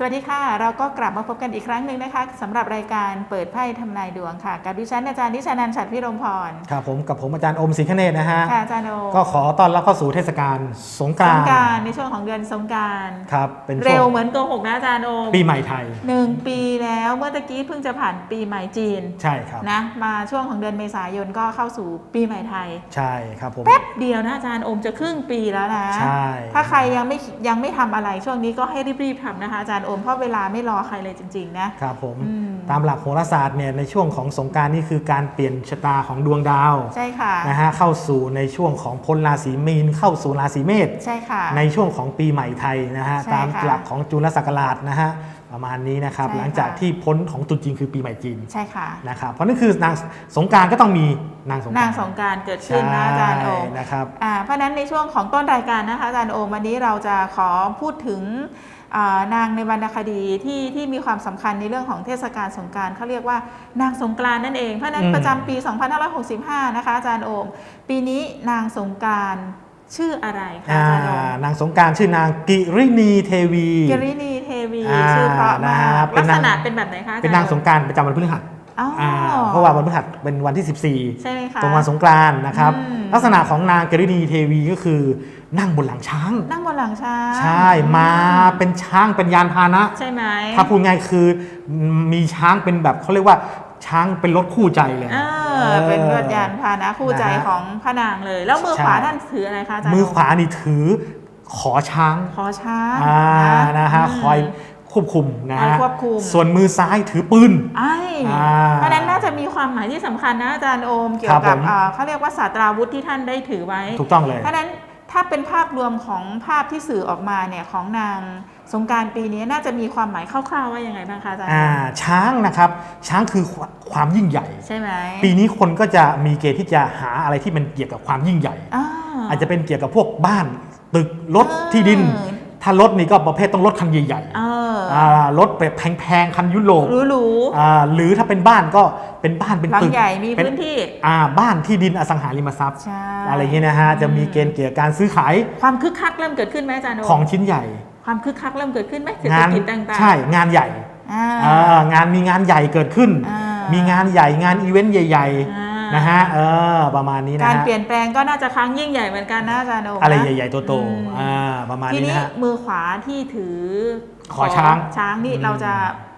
สวัสดีค่ะ เราก็กลับมาพบกันอีกครั้งหนึ่งนะคะสำหรับรายการเปิดไพ่ทำนายดวงค่ะ กับดิฉันอาจารย์นิชานันท์ฉัตรพิรมพรครับผมกับผมอาจารย์อมศรีคเนตนะฮะค่ะอาจารย์โอก็ขอต้อนรับเข้าสู่เทศกาลสงกสรางนต์กรารในช่วงของเดือนสงกรารครับเป็นช่เร็ววงเหมือนโกหกนะอาจารย์โอปีใหม่ไทย หนึ่งปีแล้วเมื่อตะกี้เพิ่งจะผ่านปีใหม่จีนใช่ครับ นะมาช่วงของเดือนเมษายนก็เข้าสู่ปีใหม่ไทย ใช่ครับผม แป๊บเดียวนะอาจารย์โอมจะครึ่งปีแล้วนะ ใช่ ถ้าใครยังไม่ยังไม่ทำอะไรช่วงนี้ก็ให้รีบๆทำนะคะอาจารย์โอมเพราะเวลาไม่รอใครเลยจริง ๆ นะครับผมอืมตามหลักโหราศาสตร์เนี่ยในช่วงของสงกรารนี่คือการเปลี่ยนชะตาของดวงดาวใช่ค่ะนะฮะเข้าสู่ในช่วงของพ้นราศีมีนเข้าสู่ราศีเมษใช่ค่ะในช่วงของปีใหม่ไทยนะฮะใช่ตามค่ะหลักของจุลศักราชนะฮะประมาณนี้นะครับใช่ค่ะหลังจากที่พ้นของตรุษจีนคือปีใหม่จีนใช่ค่ะนะครับเพราะนั่นคือนางสงกรารก็ต้องมีนางสงกรานางสงกรารเกิดขึ้นนะอาจารย์โอมใช่นะครับอ่าเพราะฉะนั้นในช่วงของต้นรายการนะคะอาจารย์โอมวันนี้เราจะขอพูดถึงอ่า นางในวรรณคดีที่ที่มีความสำคัญในเรื่องของเทศกาลสงกรารเขาเรียกว่านางสงกรานต์นั่นเองเพราะฉะนั้นอืมประจำปี 2565 นะคะอาจารย์โอมปีนี้นางสงกรานต์ชื่ออะไรคะอ่าอาจารย์โอมนางสงกรารชื่อนางกิรินีเทวีกรินีเทวีอ่าชื่อเพราะนะมาฮะกเป็นลักนางษณะเป็นแบบไหนคะอจรย์เป็นนางสงกรารประจำวันพฤหัสอ๋อออ่า เพราะว่าวันพฤหัสเป็นวันที่ใช่ไหมคะ14ตรงวันสงกรานต์นะครับอืมลักษณะของนางกิรินีเทวีก็คือนั่งบนหลังช้าง นั่งบนหลังช้าง ใช่มาเป็นช้างเป็นยานพาหนะใช่ไหมถ้าพูดง่ายคือมีช้างเป็นแบบเขาเรียกว่าช้างเป็นรถคู่ใจเลยเออเป็นรถยานพาหนะคู่ใจนะฮะของพระนางเลย แล้วมือใช่ขวาท่านถืออะไรคะอาจารย์มือขวานี่ถือขอช้าง ขอช้างอ่านะฮะมคอย ควบคุมนะคอยฮะควบคุม ส่วนมือซ้ายถือปืนไอ้อ่าเพราะฉะนั้นน่าจะมีความหมายที่สำคัญนะอาจารย์โอม เกี่ยวครักับบผมอ่าเขาเรียกว่าศาสตราวุธที่ท่านได้ถือไว้ ถูกต้องเลย เพราะฉะนั้นถ้าเป็นภาพรวมของภาพที่สื่อออกมาเนี่ยของนางสงกรารปีนี้น่าจะมีความหมายคร่าวๆว่ายังไงบ้างคะอาจารย์อ่าช้างนะครับช้างคือความความยิ่งใหญ่ใช่ไหมปีนี้คนก็จะมีเกณฑ์ที่จะหาอะไรที่มันเกี่ยวกับความยิ่งใหญ่อ่าอาจจะเป็นเกี่ยวกับพวกบ้านตึกรถเออที่ดิน ถ้ารถนี่ก็ประเภทต้องรถคันใหญ่เออๆอ่า รถแบบแพงๆ คันยุโรปหรูอ่าหรือถ้าเป็นบ้านก็เป็นบ้านเป็นหลังตึกใหญ่มีเป็พื้นที่อ่าบ้านที่ดินอสังหาริมทรัพย์ใช่อะไรอย่างเงี้ยนะฮะ จะมีเกณฑ์เกี่ยวกับการซื้อขาย ความคึกคักเริ่มเกิดขึ้นไหมอาจารย์โอมของชิ้นใหญ่ ความคึกคักเริ่มเกิดขึ้นไหมเศรษฐงานกิจต่างๆ ใช่ งานใหญ่อ่าอ่างานมีงานใหญ่เกิดขึ้นอ่ามีงานใหญ่งานอีเวนต์ใหญ่อ่าๆ นะฮะเออประมาณนี้นะการฮะเปลี่ยนแปลงก็น่าจะครั้งยิ่งใหญ่เหมือนกันนะอาจารย์โอมอะไรนะใหญ่ๆโตอืมๆอ่าประมาณทีนี้นี้นะฮะมือขวาที่ถือขอช้างช้างนี่อืมเราจะ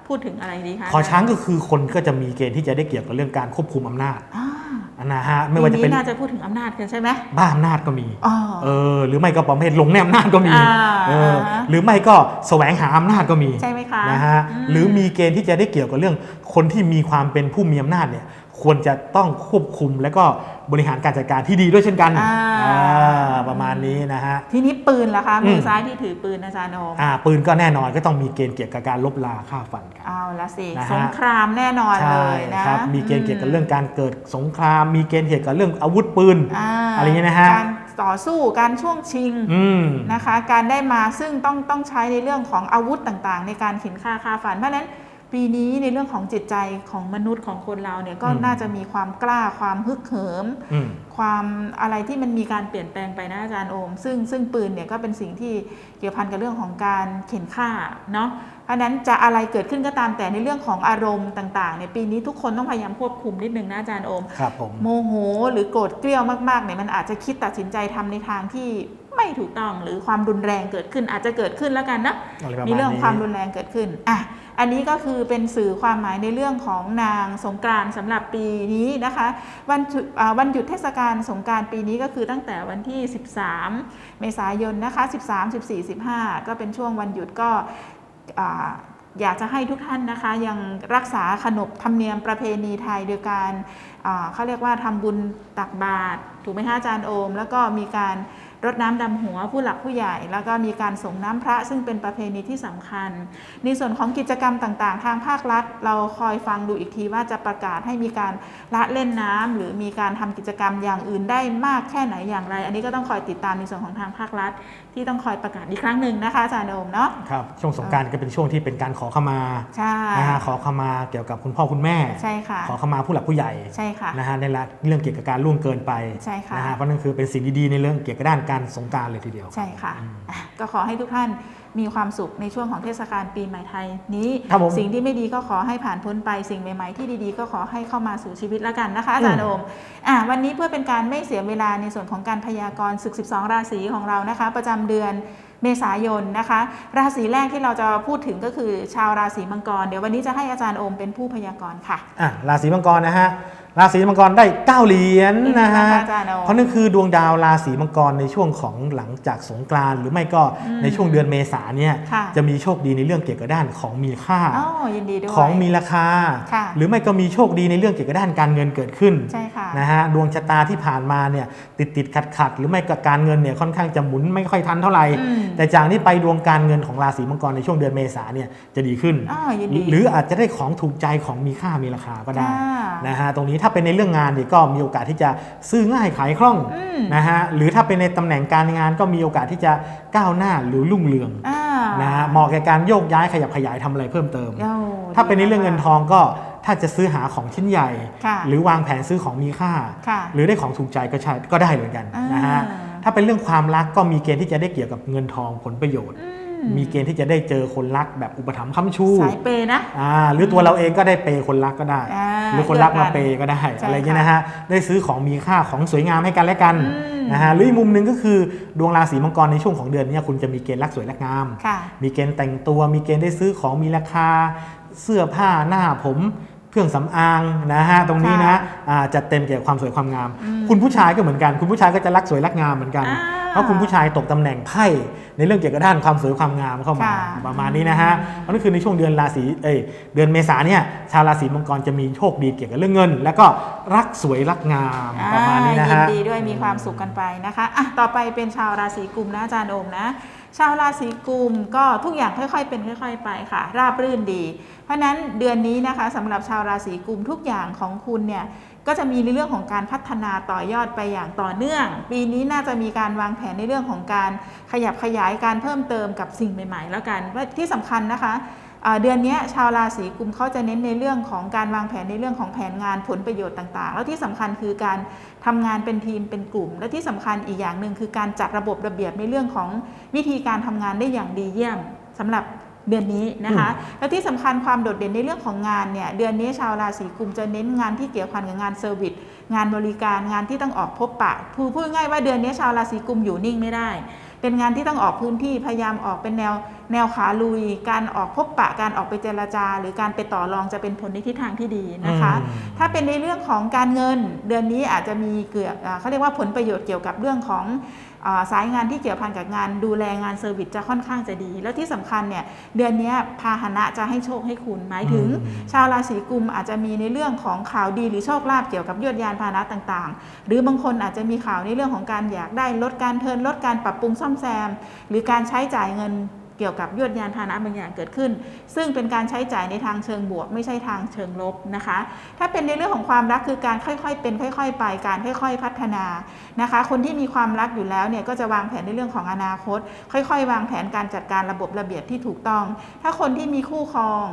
พูดถึงอะไรดีคะขอช้างก็คือคนก็จะมีเกณฑ์ที่จะได้เกี่ยวกับเรื่องการควบคุมอำนาจอ่านะฮะไม่ว่าจะปีเป็นน่าจะพูดถึงอำนาจกันใช่ไหมบ้าอำนาจก็มีอ๋อเออหรือไม่ก็ประเภทหลงในอำนาจก็มีอ่าเออหรือไม่ก็แสวงหาอำนาจก็มีใช่ไหมคะนะฮะอืมหรือมีเกณฑ์ที่จะได้เกี่ยวกับเรื่องคนที่มีความเป็นผู้มีอำนาจเนี่ย ควรจะต้องควบคุมและก็บริหารการจัดการที่ดีด้วยเช่นกันอ่า อ่าประมาณนี้นะฮะ ทีนี้ปืนล่ะคะมืออม ซ้ายที่ถือปืนอาจารย์โอมอ่าปืนก็แน่นอนก็ต้องมีเกณฑ์เกี่ยวกับการลบลาฆ่าฟันกัน เอาละสินะฮะ สงครามแน่นอนใช่เลยนะ ครับมีเกณฑ์เกี่ยวกับเรื่องการเกิดสงคราม มีเกณฑ์เกี่ยวกับเรื่องอาวุธปืนอ่าอะไรอย่างเงี้ยนะฮะ การต่อสู้การช่วงชิงอืม นะคะ การได้มาซึ่งต้องต้องใช้ในเรื่องของอาวุธต่างๆ ในการเข็นฆ่าฆ่าฟัน เพราะฉะนั้น ปีนี้ในเรื่องของจิตใจของมนุษย์ของคนเราเนี่ยก็อืมน่าจะมีความกล้าความฮึกเหิมอืมความอะไรที่มันมีการเปลี่ยนแปลงไปนะอาจารย์โอม ซึ่งซึ่งปืนเนี่ยก็เป็นสิ่งที่เกี่ยวพันกับเรื่องของการเข็นฆ่าเนาะเพราะฉะนั้นจะอะไรเกิดขึ้นก็ตามแต่ในเรื่องของอารมณ์ต่างๆเนี่ยปีนี้ทุกคนต้องพยายามควบคุมนิดนึงนะอาจารย์โอมครับผมโมโหหรือโกรธเกรี้ยวมากๆเนี่ยมันอาจจะคิดตัดสินใจทำในทางที่ไม่ถูกต้องหรือความรุนแรงเกิดขึ้นอาจจะเกิดขึ้นแล้วกันนะอะไรประมาณมีเรื่องนี้ความรุนแรงเกิดขึ้นอะ อันนี้ก็คือเป็นสื่อความหมายในเรื่องของนางสงกรานต์สำหรับปีนี้นะคะวันหยุดอ่าวันหยุดเทศกาลสงกรานต์ปีนี้ก็คือตั้งแต่วันที่ 13 เมษายนนะคะ 13 14 15 ก็เป็นช่วงวันหยุดก็อยากจะให้ทุกท่านนะคะยังรักษาขนบธรรมเนียมประเพณีไทยโดยการอ่าเขาเรียกว่าทำบุญตักบาตรถูกไหมคะอาจารย์โอม แล้วก็มีการ รดน้ำดำหัวผู้หลักผู้ใหญ่ แล้วก็มีการส่งน้ำพระซึ่งเป็นประเพณีที่สำคัญ ในส่วนของกิจกรรมต่างๆ ทางภาครัฐ เราคอยฟังดูอีกทีว่าจะประกาศให้มีการละเล่นน้ำหรือมีการทำกิจกรรมอย่างอื่นได้มากแค่ไหนอย่างไร อันนี้ก็ต้องคอยติดตามในส่วนของทางภาครัฐ ที่ต้องคอยประกาศอีกครั้งหนึ่งนะคะอาจารย์โอมเนาะครับช่วงสงกรารก็เป็นช่วงที่เป็นการขอขมาใช่นะฮะขอขมาเกี่ยวกับคุณพ่อคุณแม่ใช่ค่ะขอขมาผู้หลักผู้ใหญ่ใช่ค่ะนะฮะในเรื่องเกี่ยวกับการล่วงเกินไปใช่ค่ะนะฮะเพราะนั่นคือเป็นสิ่งดีๆในเรื่องเกี่ยวกับด้านการสงกรารเลยทีเดียวใช่ค่ะอะ ก็ขอให้ทุกท่านมีความสุขในช่วงของเทศกาลปีใหม่ไทยนี้ครับผมสิ่งที่ไม่ดีก็ขอให้ผ่านพ้นไปสิ่งใหม่ๆที่ดีๆ ก็ขอให้เข้ามาสู่ชีวิตแล้วกันนะคะอาจารย์โอมอะวันนี้เพื่อเป็นการไม่เสียเวลาในส่วนของการพยากรณ์ศึก 12 ราศีของเรานะคะ ประจำเดือนเมษายนนะคะ ราศีแรกที่เราจะพูดถึงก็คือชาวราศีมังกร เดี๋ยววันนี้จะให้อาจารย์โอมเป็นผู้พยากรณ์ค่ะอะราศีมังกรนะฮะ ราศีมังกรได้ 9 เหรียญนะฮะอาจารย์โอมเพราะนั่นคือดวงดาวราศีมังกรในช่วงของหลังจากสงกรานต์หรือไม่ก็อืมในช่วงเดือนเมษาเนี่ยค่ะจะมีโชคดีในเรื่องเกี่ยวกับด้านของมีค่าอ๋อยินดีด้วยของมีราคาค่ะหรือไม่ก็มีโชคดีในเรื่องเกี่ยวกับด้านการเงินเกิดขึ้นใช่ค่ะนะฮะดวงชะตาที่ผ่านมาเนี่ยติดติดขัดขัดๆหรือไม่ก็การเงินเนี่ยค่อนข้างจะหมุนไม่ค่อยทันเท่าไหร่อืมแต่จากนี้ไปดวงการเงินของราศีมังกรในช่วงเดือนเมษาเนี่ยจะดีขึ้นอ๋อยินดีหรืออาจจะได้ของถูกใจของมีค่ามีราคาก็ได้ค่ะนะฮะตรงนี้ถ้าเป็นในเรื่องงานเนี่ยก็มีโอกาสที่จะซื้อง่ายขายคล่องอืมนะฮะหรือถ้าเป็นในตำแหน่งการงานก็มีโอกาสที่จะก้าวหน้าหรือรุ่งเรืองอ่านะฮะเหมาะแก่การโยกย้ายขยับขยายทำอะไรเพิ่มเติมโอ้ถ้าเป็นในเรื่องเงินทองก็ถ้าจะซื้อหาของชิ้นใหญ่ค่ะหรือวางแผนซื้อของมีค่าค่ะหรือได้ของถูกใจก็ใช่ก็ได้เหมือนกันอ่านนะฮะถ้าเป็นเรื่องความรักก็มีเกณฑ์ที่จะได้เกี่ยวกับเงินทองผลประโยชน์อืมีเกณฑ์ที่จะได้เจอคนรักแบบอุปถัมภ์ค้ำชูสายเปย์นะอ่าหรือตัวเราเองก็ได้เปย์คนรักก็ได้อ่า หรือคนรักมาเลือกกันเปย์ก็ได้ใช่อะไรอย่างเงี้ยนะฮะได้ซื้อของมีค่าของสวยงามให้กันและกันอืมนะฮะหรืออีกมุมหนึ่งก็คือดวงราศีมังกรในช่วงของเดือนเนี้คุณจะมีเกณฑ์รักสวยรักงามค่ะมีเกณฑ์แต่งตัว มีเกณฑ์ได้ซื้อของมีราคาเสื้อผ้าหน้าผม เครื่องสำอางนะฮะตรงนี้นะอ่าจัดเต็มเกี่ยวกับความสวยความงามอืมคุณผู้ชายก็เหมือนกัน คุณผู้ชายก็จะรักสวยรักงามเหมือนกันอ่าเพราะคุณผู้ชายตกตำแหน่งไพ่ในเรื่องเกี่ยวกับด้านความสวยความงามเข้ามาค่ะประมาณนี้นะฮะเพราะนั่นคือในช่วงเดือนราศีเอยเดือนเมษาเนี่ยชาวราศีมังกรจะมีโชคดีเกี่ยวกับเรื่องเงิน แล้วก็รักสวยรักงามประมาณนี้นะยิฮะนดีด้วยมีความสุขกันไปนะคะอะต่อไปเป็นชาวราศีกุมนะอาจารย์โอมนะ ชาวราศีกุมก็ทุกอย่างค่อย ๆ เป็นค่อย ๆ ไปค่ะ ราบรื่นดี เพราะนั้นเดือนนี้นะคะสำหรับชาวราศีกุมทุกอย่างของคุณเนี่ยก็จะมีในเรื่องของการพัฒนาต่อยอดไปอย่างต่อเนื่อง ปีนี้น่าจะมีการวางแผนในเรื่องของการขยับขยายการเพิ่มเติมกับสิ่งใหม่ ๆ แล้วกันที่สำคัญนะคะ เดือนนี้ชาวราศีกุมเขาจะเน้นในเรื่องของการวางแผนในเรื่องของแผนงานผลประโยชน์ต่างๆ แล้วที่สำคัญคือการทำงานเป็นทีมเป็นกลุ่ม และที่สำคัญอีกอย่างหนึ่งคือการจัดระบบระเบียบในเรื่องของวิธีการทำงานได้อย่างดีเยี่ยมสำหรับเดือนนี้นะคะ และที่สำคัญความโดดเด่นในเรื่องของงานเนี่ยเดือนนี้ชาวราศีกุมจะเน้นงานที่เกี่ยวพันกับงานเซอร์วิสงานบริการงานที่ต้องออกพบปะพูดพูดง่ายๆว่าเดือนนี้ชาวราศีกุมอยู่นิ่งไม่ได้ เป็นงานที่ต้องออกพื้นที่พยายามออกเป็นแนว แนวขาลุย การออกพบปะการออกไปเจรจา หรือการไปต่อรองจะเป็นผลในทิศทางที่ดีนะคะอืมถ้าเป็นในเรื่องของการเงินเดือนนี้อาจจะมีเกี่ยวอ่าเขาเรียกว่าผลประโยชน์เกี่ยวกับเรื่องของอาสายงานที่เกี่ยวพันกับงานดูแลงานเซอร์วิสจะค่อนข้างจะดี แล้วที่สำคัญเนี่ยเดือนนี้พาหนะจะให้โชคให้คุณหมายถึงอืมชาวราศีกุมอาจจะมีในเรื่องของข่าวดีหรือโชคลาภเกี่ยวกับยวดยานพาหนะต่างๆ หรือบางคนอาจจะมีข่าวในเรื่องของการอยากได้ลดการเทิร์นลดการปรับปรุงซ่อมแซม หรือการใช้จ่ายเงิน เกี่ยวกับยวดยานพาหนะบางอย่างเกิดขึ้น ซึ่งเป็นการใช้จ่ายในทางเชิงบวก ไม่ใช่ทางเชิงลบนะคะ ถ้าเป็นในเรื่องของความรักคือการค่อยๆ เป็นค่อย ๆ ไปการค่อย ๆ พัฒนานะคะ คนที่มีความรักอยู่แล้วเนี่ยก็จะวางแผนในเรื่องของอนาคต ค่อย ๆ วางแผนการจัดการระบบระเบียบที่ถูกต้อง ถ้าคนที่มีคู่ครอง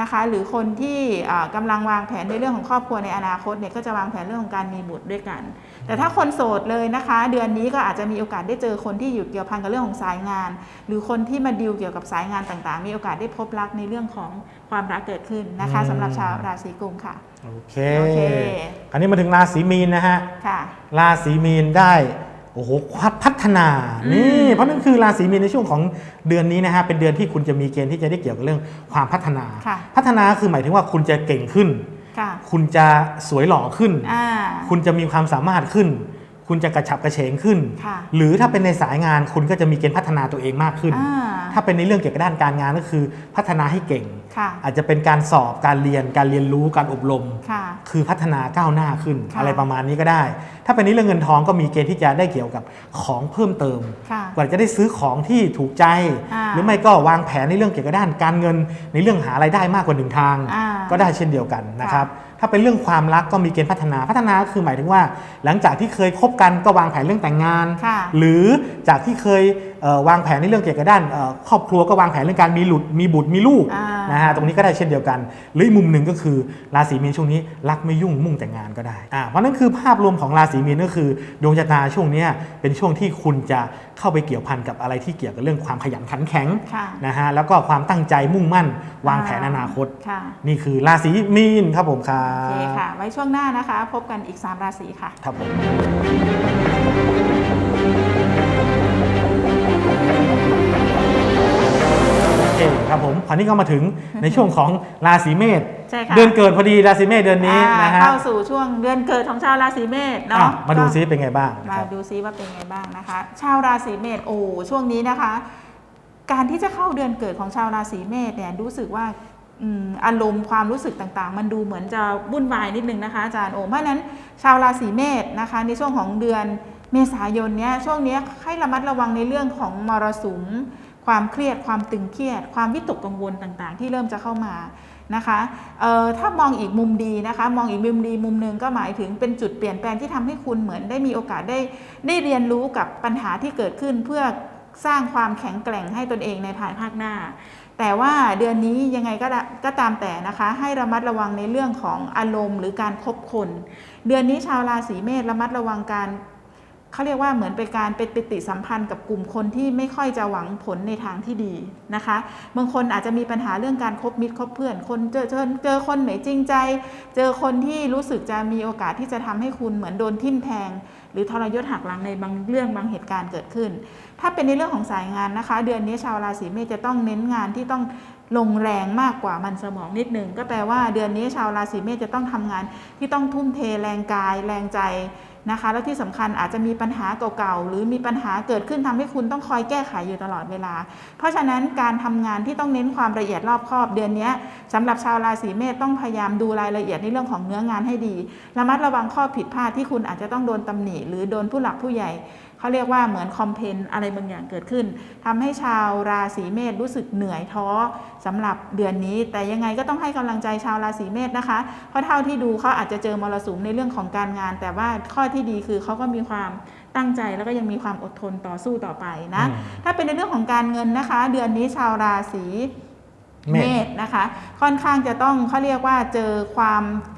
นะคะหรือคนที่อ่ากำลังวางแผนในเรื่องของครอบครัวในอนาคตเนี่ยก็จะวางแผนเรื่องของการมีบุตรด้วยกัน แต่ถ้าคนโสดเลยนะคะ เดือนนี้ก็อาจจะมีโอกาสได้เจอคนที่อยู่เกี่ยวพันกับเรื่องของสายงาน หรือคนที่มาดีลเกี่ยวกับสายงานต่างๆ มีโอกาสได้พบรักในเรื่องของความรักเกิดขึ้นนะคะสำหรับชาวราศีกุมค่ะโอเคโอเคคราวนี้มาถึงราศีมีนนะฮะค่ะราศีมีนได้ โอ้โหพัฒพัฒนาอืมนี่เพราะนั่นคือราศีมีนในช่วงของเดือนนี้นะฮะเป็นเดือนที่คุณจะมีเกณฑ์ที่จะได้เกี่ยวกับเรื่องความพัฒนาค่ะพัฒนาคือหมายถึงว่าคุณจะเก่งขึ้นค่ะคุณจะสวยหล่อขึ้นอ่าคุณจะมีความสามารถขึ้น คุณจะกระฉับกระเฉงขึ้นค่ะหรือถ้าเป็นในสายงานคุณก็จะมีเกณฑ์พัฒนาตัวเองมากขึ้นอ่าถ้าเป็นในเรื่องเกี่ยวกับด้านการงานก็คือพัฒนาให้เก่งค่ะอาจจะเป็นการสอบการเรียนการเรียนรู้การอบรมค่ะคือพัฒนาก้าวหน้าขึ้นค่ะอะไรประมาณนี้ก็ได้ ถ้าเป็นในเรื่องเงินทองก็มีเกณฑ์ที่จะได้เกี่ยวกับของเพิ่มเติมค่ะกว่าจะได้ซื้อของที่ถูกใจอ่าหรือไม่ก็วางแผนในเรื่องเกี่ยวกับด้านการเงิน ในเรื่องหารายได้มากกว่าหนึ่งทางอ่าก็ได้เช่นเดียวกันนะครับ ถ้าเป็นเรื่องความรักก็มีเกณฑ์พัฒนาพัฒนาก็คือหมายถึงว่า หลังจากที่เคยคบกันก็วางแผนเรื่องแต่งงานค่ะหรือจากที่เคยเอ่อวางแผนในเรื่องเกี่ยวกับด้านเอ่อครอบครัวก็วางแผนเรื่องการมีหลุดมีบุตรมีลูกอ่านนะฮะตรงนี้ก็ได้เช่นเดียวกัน หรืออีกมุมหนึ่งก็คือราศีมีนช่วงนี้รักไม่ยุ่งมุ่งแต่งงานก็ได้อ่าเพราะนั่นคือภาพรวมของราศีมีนก็คือดวงชะตาช่วงเนี้ยเป็นช่วงที่คุณจะเข้าไปเกี่ยวพันกับอะไรที่เกี่ยวกับเรื่องความขยันขันแข็งค่ะนะฮะแล้วก็ความตั้งใจมุ่งมั่น วางแผนอนาคตค่ะนี่คือราศีมีนครับผมครัโอเคบค่ะ ไว้ช่วงหน้านะคะ พบกันอีก 3 ราศีค่ะ ครับผมาวนี้ก็มาถึงในช่วงของราศีเมษใช่ค่ะเดือนเกิดพอดีราศีเมษเดือนนี้อ่านะฮะเข้าสู่ช่วงเดือนเกิดของชาวราศีเมษอะเนาะมาดูก็ซิเป็นไงบ้างนะมาครับดูซิว่าเป็นไงบ้างนะคะ ชาวราศีเมษโอ้ช่วงนี้นะคะ การที่จะเข้าเดือนเกิดของชาวราศีเมษเนี่ยรู้สึกว่าอืมอารมณ์ความรู้สึกต่างๆ มันดูเหมือนจะวุ่นวายนิดนึงนะคะอาจารย์โอเพราะฉะนั้นชาวราศีเมษนะคะ ในช่วงของเดือนเมษายนเนี้ยช่วงเนี้ยให้ระมัดระวังในเรื่องของมรสุม ความเครียด ความตึงเครียด ความวิตกกังวลต่างๆ ที่เริ่มจะเข้ามานะคะถ้ามองอีกมุมดีนะคะ มองอีกมุมดีมุมหนึ่งก็หมายถึงเป็นจุดเปลี่ยนแปลงที่ทำให้คุณเหมือนได้มีโอกาสได้ได้เรียนรู้กับปัญหาที่เกิดขึ้นเพื่อสร้างความแข็งแกร่งให้ตนเองในภายภาคหน้า แต่ว่าเดือนนี้ยังไงก็ได้ก็ตามแต่นะคะ ให้ระมัดระวังในเรื่องของอารมณ์ หรือการคบคน เดือนนี้ชาวราศีเมษระมัดระวังการ เขาเรียกว่าเหมือนเป็นการเป็นปฏิสัมพันธ์กับกลุ่มคนที่ไม่ค่อยจะหวังผลในทางที่ดีนะคะ บางคนอาจจะมีปัญหาเรื่องการคบมิตรคบเพื่อน คนเจอเจอเจอคนไหนจริงใจ เจอคนที่รู้สึกจะมีโอกาสที่จะทำให้คุณเหมือนโดนทิ่มแทง หรือทรยศหักหลังในบางเรื่องบางเหตุการณ์เกิดขึ้น ถ้าเป็นในเรื่องของสายงานนะคะ เดือนนี้ชาวราศีเมษจะต้องเน้นงานที่ต้องลงแรงมากกว่ามันสมองนิดนึงก็แปลว่าเดือนนี้ชาวราศีเมษจะต้องทำงานที่ต้องทุ่มเทแรงกายแรงใจ นะคะ แล้วที่สำคัญอาจจะมีปัญหาเก่าๆหรือมีปัญหาเกิดขึ้นทำให้คุณต้องคอยแก้ไขอยู่ตลอดเวลา เพราะฉะนั้นการทำงานที่ต้องเน้นความละเอียดรอบคอบเดือนนี้สำหรับชาวราศีเมษต้องพยายามดูรายละเอียดในเรื่องของเนื้องานให้ดีระมัดระวังข้อผิดพลาดที่คุณอาจจะต้องโดนตำหนิหรือโดนผู้หลักผู้ใหญ่เขาเรียกว่าเหมือนคอมเพนอะไรบางอย่างเกิดขึ้นทำให้ชาวราศีเมษรู้สึกเหนื่อยท้อสำหรับเดือนนี้ แต่ยังไงก็ต้องให้กำลังใจชาวราศีเมษนะคะ เพราะเท่าที่ดูเขาอาจจะเจอมรสุมในเรื่องของการงาน แต่ว่าข้อที่ดีคือเขาก็มีความตั้งใจแล้วก็ยังมีความอดทนต่อสู้ต่อไปนะอืมถ้าเป็นในเรื่องของการเงินนะคะ เดือนนี้ชาวราศีเมษเมษนะคะ ค่อนข้างจะต้องเขาเรียกว่าเจอความอ่า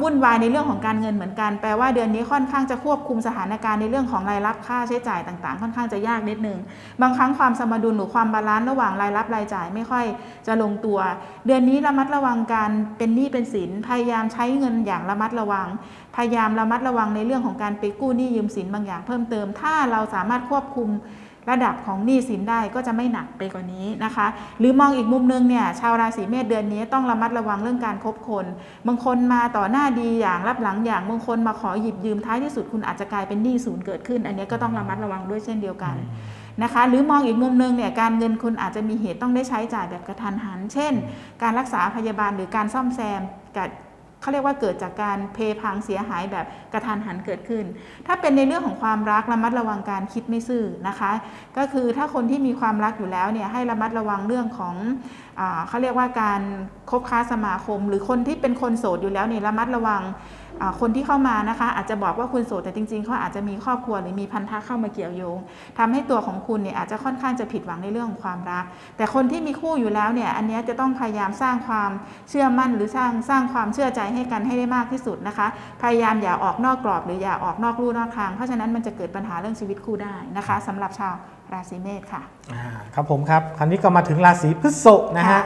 วุ่นวายในเรื่องของการเงินเหมือนกัน แปลว่าเดือนนี้ค่อนข้างจะควบคุมสถานการณ์ในเรื่องของรายรับค่าใช้จ่ายต่างๆ ค่อนข้างจะยากนิดนึง บางครั้งความสมดุลหรือความบาลานซ์ระหว่างรายรับรายจ่ายไม่ค่อยจะลงตัว เดือนนี้ระมัดระวังการเป็นหนี้เป็นสิน พยายามใช้เงินอย่างระมัดระวัง พยายามระมัดระวังในเรื่องของการไปกู้หนี้ยืมสินบางอย่างเพิ่มเติม ถ้าเราสามารถควบคุม ระดับของหนี้สินได้ก็จะไม่หนักไปกว่านี้นะคะ หรือมองอีกมุมนึงเนี่ยชาวราศีเมษเดือนนี้ต้องระมัดระวังเรื่องการคบคนบางคนมาต่อหน้าดีอย่างรับหลังอย่างบางคนมาขอหยิบยืมท้ายที่สุดคุณอาจจะกลายเป็นหนี้ศูนย์เกิดขึ้น อันนี้ก็ต้องระมัดระวังด้วยเช่นเดียวกันนะคะหรือมองอีกมุมนึงเนี่ยการเงินคุณอาจจะมีเหตุต้องได้ใช้จ่ายแบบกระทันหัน เช่น การรักษาพยาบาลหรือการซ่อมแซมกับ เขาเรียกว่าเกิดจากการเพพังเสียหายแบบกระทันหันเกิดขึ้น ถ้าเป็นในเรื่องของความรักระมัดระวังการคิดไม่ซื่อนะคะ ก็คือถ้าคนที่มีความรักอยู่แล้วเนี่ยให้ระมัดระวังเรื่องของอเขาเรียกว่าการคบค้าสมาคม หรือคนที่เป็นคนโสดอยู่แล้วเนี่ยระมัดระวัง คนที่เข้ามานะคะ อาจจะบอกว่าคุณโสดแต่จริงๆเขาอาจจะมีครอบครัวหรือมีพันธะเข้ามาเกี่ยวโยงทำให้ตัวของคุณเนี่ยอาจจะค่อนข้างจะผิดหวังในเรื่องของความรัก แต่คนที่มีคู่อยู่แล้วเนี่ยอันเนี้ยจะต้องพยายามสร้างความเชื่อมั่นหรือสร้างสร้างความเชื่อใจให้กันให้ได้มากที่สุดนะคะ พยายามอย่าออกนอกกรอบหรืออย่าออกนอกลู่นอกทาง เพราะฉะนั้นมันจะเกิดปัญหาเรื่องชีวิตคู่ได้นะคะสำหรับชาวราศีเมษค่ะอ่าครับผมครับคราวนี้ก็มาถึงราศีพฤษภนะฮะค่ะ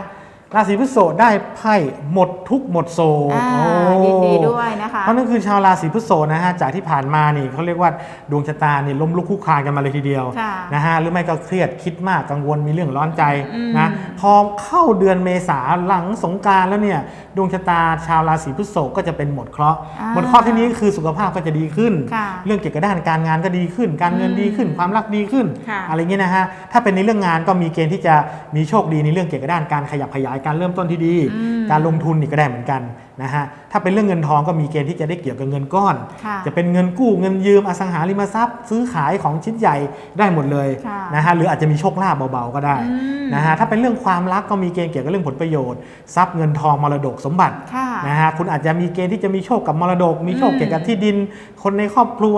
ราศีพฤษภได้ไพ่หมดทุกข์หมดโศกอ่าโอ้ยินดีด้วยนะคะเพราะนั่นคือชาวราศีพฤษภนะฮะจากที่ผ่านมานี่เขาเรียกว่าดวงชะตานี่ล้มลุกคลุกคลานกันมาเลยทีเดียวค่ะนะฮะหรือไม่ก็เครียดคิดมากกังวลมีเรื่องร้อนใจอืมนะพอเข้าเดือนเมษาหลังสงกรารแล้วเนี่ยดวงชะตาชาวราศีพฤษภก็จะเป็นหมดเคราะห์อ่าหมดเคราะห์ที่นี้คือสุขภาพก็จะดีขึ้นค่ะเรื่องเกี่ยวกับด้านการงานก็ดีขึ้น การเงินอืมดีขึ้นความรักดีขึ้นค่ะอะไรเงี้ยนะฮะถ้าเป็นในเรื่องงานก็มีเกณฑ์ที่จะมีโชคดีในเรื่องเกี่ยวกับด้านการขยับขยายการเริ่มต้นที่ดีอืมการลงทุนนี่ก็ได้เหมือนกัน นะฮะถ้าเป็นเรื่องเงินทองก็มีเกณฑ์ที่จะได้เกี่ยวกับเงินก้อนค่ะจะเป็นเงินกู้เงินยืมอสังหาริมทรัพย์ ซื้อขายของชิ้นใหญ่ได้หมดเลยค่ะนะฮะหรืออาจจะมีโชคลาภเบาๆก็ได้อืมนะฮะถ้าเป็นเรื่องความรักก็มีเกณฑ์เกี่ยวกับเรื่องผลประโยชน์ทรัพย์เงินทองมรดกสมบัติค่ะนะฮะคุณอาจจะมีเกณฑ์ที่จะมีโชคกับมรดก มีโชคอืมเกี่ยวกับที่ดิน คนในครอบครัว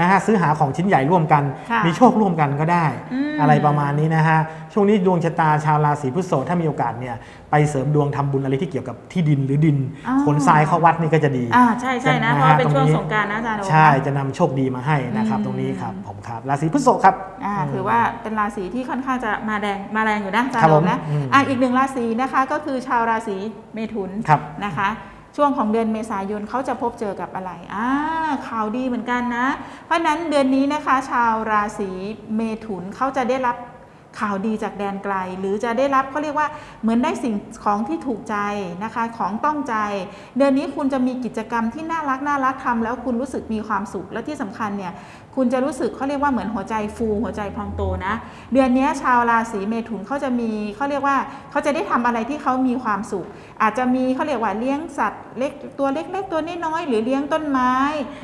นะฮะซื้อหาของชิ้นใหญ่ร่วมกันค่ะมีโชคร่วมกันก็ได้อืมอะไรประมาณนี้นะฮะช่วงนี้ดวงชะตาชาวราศีพฤษภถ้ามีโอกาสเนี่ยไปเสริมดวงทำบุญอะไรที่เกี่ยวกับที่ดินหรือดินอ๋อขนทรายเข้าวัดนี่ก็จะดีอ่าใช่ใช่นะนะฮะเพราะว่าเป็นตรงช่วงนี้สงกรารนะอาจารย์โอใช่นะจะนำโชคดีมาให้นะครับอืมตรงนี้ครับผมครับราศีพฤษภครับ อ่าถือว่าเป็นราศีที่ค่อนข้างจะมาแรงมาแรงอยู่นะอาจารครับย์โอผมนะอืมอะอีกหนึ่งราศีนะคะก็คือชาวราศีเมถุนครับนะคะ ช่วงของเดือนเมษายนเขาจะพบเจอกับอะไรอ่าข่าวดีเหมือนกันนะ เพราะฉะนั้นเดือนนี้นะคะ ชาวราศีเมถุนเขาจะได้รับ ข่าวดีจากแดนไกล หรือจะได้รับเขาเรียกว่าเหมือนได้สิ่งของที่ถูกใจนะคะของต้องใจ เดือนนี้คุณจะมีกิจกรรมที่น่ารักน่ารักทำแล้วคุณรู้สึกมีความสุขและที่สำคัญเนี่ยคุณจะรู้สึกเขาเรียกว่าเหมือนหัวใจฟูหัวใจพองโตนะเดือนนี้ชาวราศีเมถุนเขาจะมีเขาเรียกว่าเขาจะได้ทำอะไรที่เขามีความสุข อาจจะมีเขาเรียกว่าเลี้ยงสัตว์เล็กตัวเล็กๆตัวน้อยๆหรือเลี้ยงต้นไม้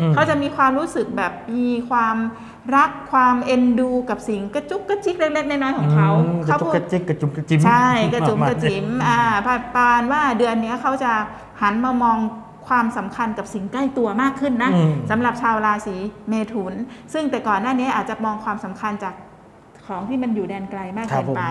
อืมเขาจะมีความรู้สึกแบบมีความ รักความเอ็นดูกับสิ่งกระจุกกระจิกเล็กๆน้อยๆของเขาอืมกระเขาจุกพูดกระจิกกระจุมกระจิมใช่กระจุมกระจิ๋มอ่าปาปานว่าเดือนนี้เขาจะหันมามองความสำคัญกับสิ่งใกล้ตัวมากขึ้นนะอืมสำหรับชาวราศีเมถุน ซึ่งแต่ก่อนหน้านี้อาจจะมองความสำคัญจาก ของที่มันอยู่แดนไกลมากครัเกิบนผมไป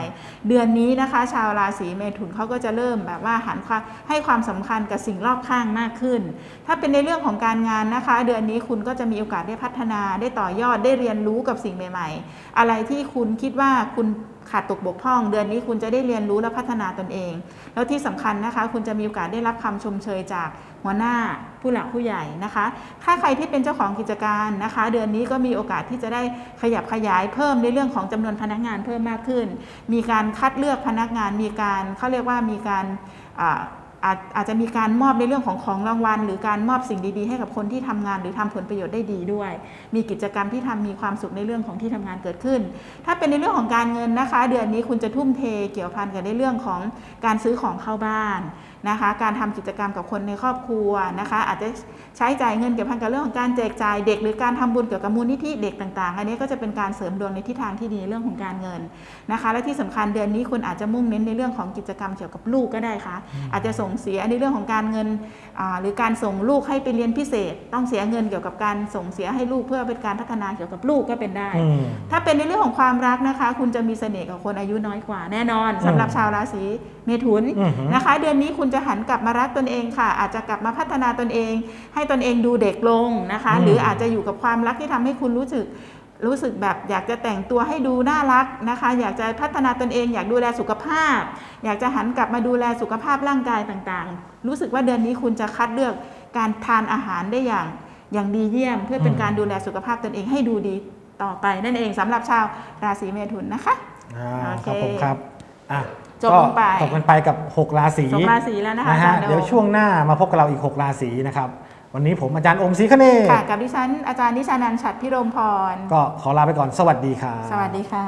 เดือนนี้นะคะ ชาวราศีเมถุนเขาก็จะเริ่มแบบว่าหันความให้ความสำคัญกับสิ่งรอบข้างมากขึ้น ถ้าเป็นในเรื่องของการงานนะคะ เดือนนี้คุณก็จะมีโอกาสได้พัฒนาได้ต่อยอดได้เรียนรู้กับสิ่งใหม่ ๆ อะไรที่คุณคิดว่าคุณ ขาดตกบกพร่อง เดือนนี้คุณจะได้เรียนรู้และพัฒนาตนเอง แล้วที่สำคัญนะคะ คุณจะมีโอกาสได้รับคำชมเชยจากหัวหน้าผู้หลักผู้ใหญ่นะคะ ถ้าใครที่เป็นเจ้าของกิจการนะคะ เดือนนี้ก็มีโอกาสที่จะได้ขยับขยายเพิ่มในเรื่องของจำนวนพนักงานเพิ่มมากขึ้น มีการคัดเลือกพนักงาน มีการเขาเรียกว่ามีการ อาจอาจจะมีการมอบในเรื่องของของรางวัล หรือการมอบสิ่งดีๆ ให้กับคนที่ทำงานหรือทำผลประโยชน์ได้ดีด้วย มีกิจกรรมที่ทำมีความสุขในเรื่องของที่ทำงานเกิดขึ้น ถ้าเป็นในเรื่องของการเงินนะคะ เดือนนี้คุณจะทุ่มเทเกี่ยวพันกับในเรื่องของการซื้อของเข้าบ้าน นะคะ การทำกิจกรรมกับคนในครอบครัวนะคะ อาจจะใช้จ่ายเงินเกี่ยวพันกับเรื่องของการแจกจ่ายเด็ก หรือการทำบุญเกี่ยวกับมูลนิธิเด็กต่างๆ อันนี้ก็จะเป็นการเสริมดวงในทิศทางที่ดีในเรื่องของการเงินนะคะ และที่สำคัญเดือนนี้คุณอาจจะมุ่งเน้นในเรื่องของกิจกรรมเกี่ยวกับลูกก็ได้ค่ะ อาจจะส่งเสียในเรื่องของการเงินอ่าหรือการส่งลูกให้ไปเรียนพิเศษ ต้องเสียเงินเกี่ยวกับการส่งเสียให้ลูกเพื่อเป็นการพัฒนาเกี่ยวกับลูกก็เป็นได้อืมถ้าเป็นในเรื่องของความรักนะคะ คุณจะมีเสน่ห์กับคนอายุน้อยกว่าแน่นอนสำหรับชาวราศี เมถุนอือหือนะคะ เดือนนี้คุณจะหันกลับมารักตนเองค่ะ อาจจะกลับมาพัฒนาตนเอง ให้ตนเองดูเด็กลงนะคะอืมหรืออาจจะอยู่กับความรักที่ทำให้คุณรู้สึกรู้สึกแบบอยากจะแต่งตัวให้ดูน่ารักนะคะ อยากจะพัฒนาตนเอง อยากดูแลสุขภาพ อยากจะหันกลับมาดูแลสุขภาพร่างกายต่างๆ รู้สึกว่าเดือนนี้คุณจะคัดเลือกการทานอาหารได้อย่างอย่างดีเยี่ยม เพื่อเป็นอืมการดูแลสุขภาพตนเองให้ดูดีต่อไปนั่นเองสำหรับชาวราศีเมถุนนะคะอ่าโอเคครับผมครับอะ จบลงไปก็จบกันไปกับ 6 ราศีสองราศีแล้วนะคะนะฮะอาจารย์โดมเดี๋ยวช่วงหน้ามาพบกับเราอีก 6 ราศีนะครับ วันนี้ผมอาจารย์อมศรีคเนศค่ะกับดิฉันอาจารย์นิชานันท์ฉัดพิรมพร ก็ขอลาไปก่อนสวัสดีครับสวัสดีค่ะ